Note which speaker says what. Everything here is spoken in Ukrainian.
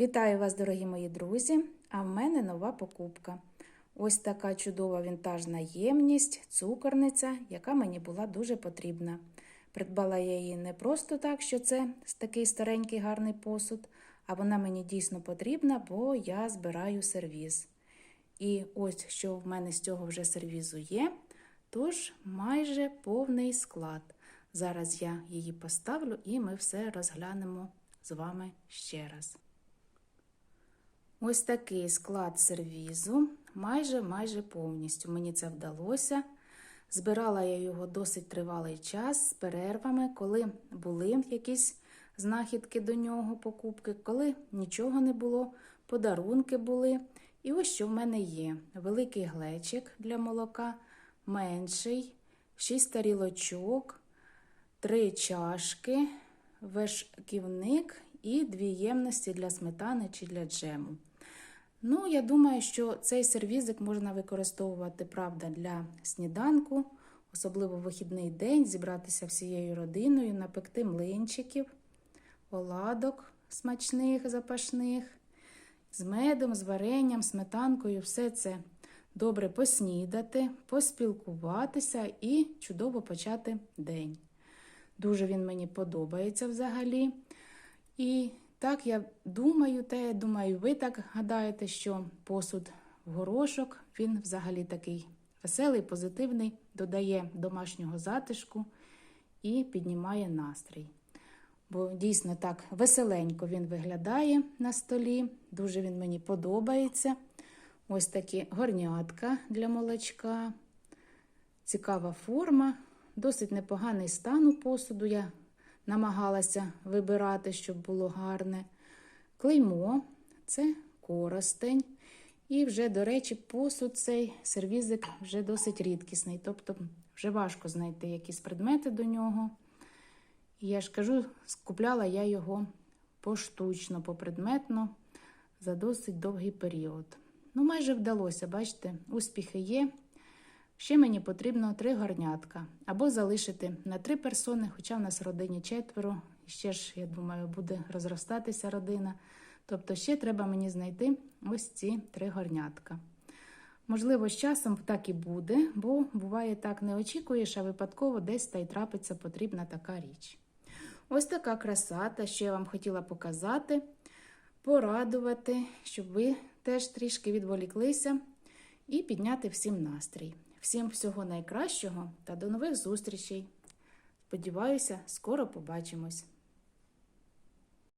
Speaker 1: Вітаю вас, дорогі мої друзі! А в мене нова покупка. Ось така чудова вінтажна ємність, цукорниця, яка мені була дуже потрібна. Придбала я її не просто так, що це такий старенький гарний посуд, а вона мені дійсно потрібна, бо я збираю сервіз. І ось що в мене з цього вже сервізу є, тож майже повний склад. Зараз я її поставлю і ми все розглянемо з вами ще раз. Ось такий склад сервізу, майже майже повністю. Мені це вдалося. Збирала я його досить тривалий час з перервами, коли були якісь знахідки до нього, покупки, коли нічого не було, подарунки були. І ось що в мене є: великий глечик для молока, менший, шість тарілочок, три чашки, вешківник і дві ємності для сметани чи для джему. Ну, я думаю, що цей сервізик можна використовувати, правда, для сніданку, особливо в вихідний день, зібратися всією родиною, напекти млинчиків, оладок смачних, запашних, з медом, з варенням, сметанкою, все це добре поснідати, поспілкуватися і чудово почати день. Дуже він мені подобається взагалі. І так я думаю, я думаю, ви так гадаєте, що посуд в горошок, він взагалі такий веселий, позитивний, додає домашнього затишку і піднімає настрій. Бо дійсно так веселенько він виглядає на столі, дуже він мені подобається. Ось такі горнятка для молочка, цікава форма, досить непоганий стан у посуду. Я намагалася вибирати, щоб було гарне. Клеймо це коростень. І вже, до речі, посуд цей сервізик вже досить рідкісний. Тобто вже важко знайти якісь предмети до нього. І я ж кажу, скупляла я його поштучно, попредметно за досить довгий період. Ну, майже вдалося, бачите, успіхи є. Ще мені потрібно три горнятка або залишити на три персони, хоча в нас в родині четверо. І ще ж, я думаю, буде розростатися родина. Тобто, ще треба мені знайти ось ці три горнятка. Можливо, з часом так і буде, бо буває так, не очікуєш, а випадково десь та й трапиться потрібна така річ. Ось така краса, та що я вам хотіла показати, порадувати, щоб ви теж трішки відволіклися і підняти всім настрій. Всім всього найкращого та до нових зустрічей. Сподіваюся, скоро побачимось!